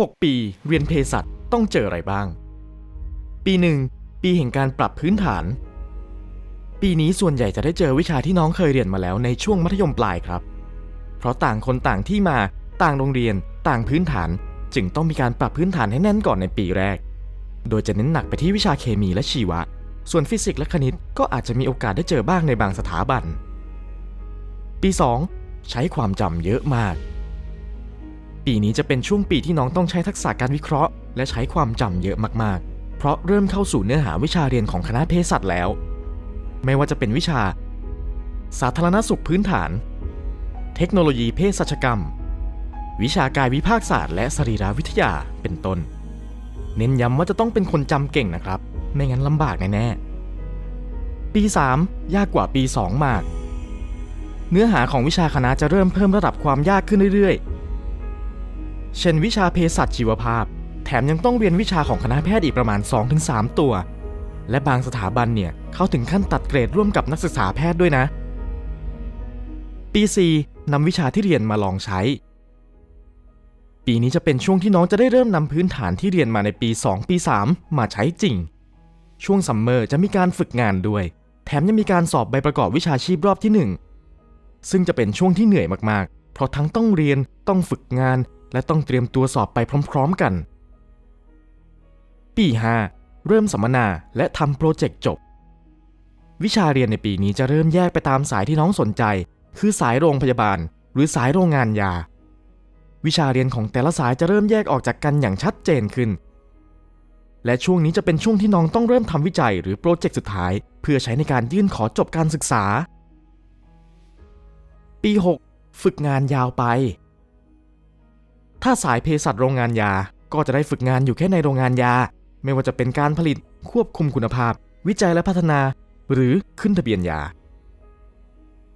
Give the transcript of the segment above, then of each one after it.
6 ปีเรียนเภสัชต้องเจออะไรบ้าง ปีหนึ่งปีแห่งการปรับพื้นฐาน ปีนี้ส่วนใหญ่จะได้เจอวิชาที่น้องเคยเรียนมาแล้วในช่วงมัธยมปลายครับ เพราะต่างคนต่างที่มาต่างโรงเรียน ต่างพื้นฐาน จึงต้องมีการปรับพื้นฐานให้แน่นก่อนในปีแรก โดยจะเน้นหนักไปที่วิชาเคมีและชีวะ ส่วนฟิสิกส์และคณิตก็อาจจะมีโอกาสได้เจอบ้างในบางสถาบัน ปี 2 ใช้ความจำเยอะมาก ปีนี้จะเป็นช่วงปีที่น้องต้องใช้ทักษะการวิเคราะห์ และใช้ความจำเยอะมากๆ เพราะเริ่มเข้าสู่เนื้อหาวิชาเรียนของคณะเภสัชแล้ว ไม่ว่าจะเป็นวิชา สาธารณสุขพื้นฐาน เทคโนโลยีเภสัชกรรม วิชากายวิภาคศาสตร์และสรีรวิทยาเป็นต้น เน้นย้ำว่าจะต้องเป็นคนจำเก่งนะครับ ไม่งั้นลำบากแน่ๆปี 3 ยากกว่าปี 2 มาก เนื้อหาของวิชาคณะจะเริ่มเพิ่มระดับความยากขึ้นเรื่อยๆ เช่นวิชาเภสัชชีวภาพ แถมยังต้องเรียนวิชาของคณะแพทย์อีกประมาณ 2-3 ตัว และบางสถาบันเนี่ยเขาถึงขั้นตัดเกรดร่วมกับนักศึกษาแพทย์ด้วยนะ ปี4นำวิชาที่เรียนมาลองใช้ ปีนี้จะเป็นช่วงที่น้องจะได้เริ่มนำพื้นฐานที่เรียนมาในปี 2 ปี 3 มาใช้จริง ช่วงซัมเมอร์จะมีการฝึกงานด้วย แถมยังมีการสอบใบประกอบวิชาชีพรอบที่ 1 ซึ่งจะเป็นช่วงที่เหนื่อยมากๆ เพราะทั้งต้องเรียนต้องฝึกงาน และต้องเตรียมตัวสอบไปพร้อมๆกัน ปี 5 เริ่มสัมมนาและทำโปรเจกต์จบ วิชาเรียนในปีนี้จะเริ่มแยกไปตามสายที่น้องสนใจ คือสายโรงพยาบาล หรือสายโรงงานยา วิชาเรียนของแต่ละสายจะเริ่มแยกออกจากกันอย่างชัดเจนขึ้น และช่วงนี้จะเป็นช่วงที่น้องต้องเริ่มทำวิจัยหรือโปรเจกต์สุดท้าย เพื่อใช้ในการยื่นขอจบการศึกษา ปี 6 ฝึกงานยาวไป ถ้าสายเภสัชโรงงานยา ก็จะได้ฝึกงานอยู่แค่ในโรงงานยา ไม่ว่าจะเป็นการผลิต ควบคุมคุณภาพ วิจัยและพัฒนา หรือขึ้นทะเบียนยา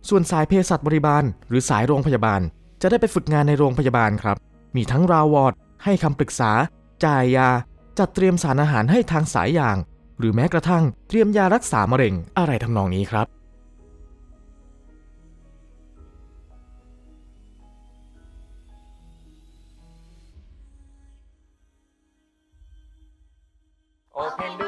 ส่วนสายเภสัชบริบาล หรือสายโรงพยาบาล จะได้ไปฝึกงานในโรงพยาบาลครับ มีทั้งราวอร์ดให้คำปรึกษา จ่ายยา จัดเตรียมสารอาหารให้ทางสายอย่าง หรือแม้กระทั่งเตรียมยารักษามะเร็งอะไรทำนองนี้ครับ Open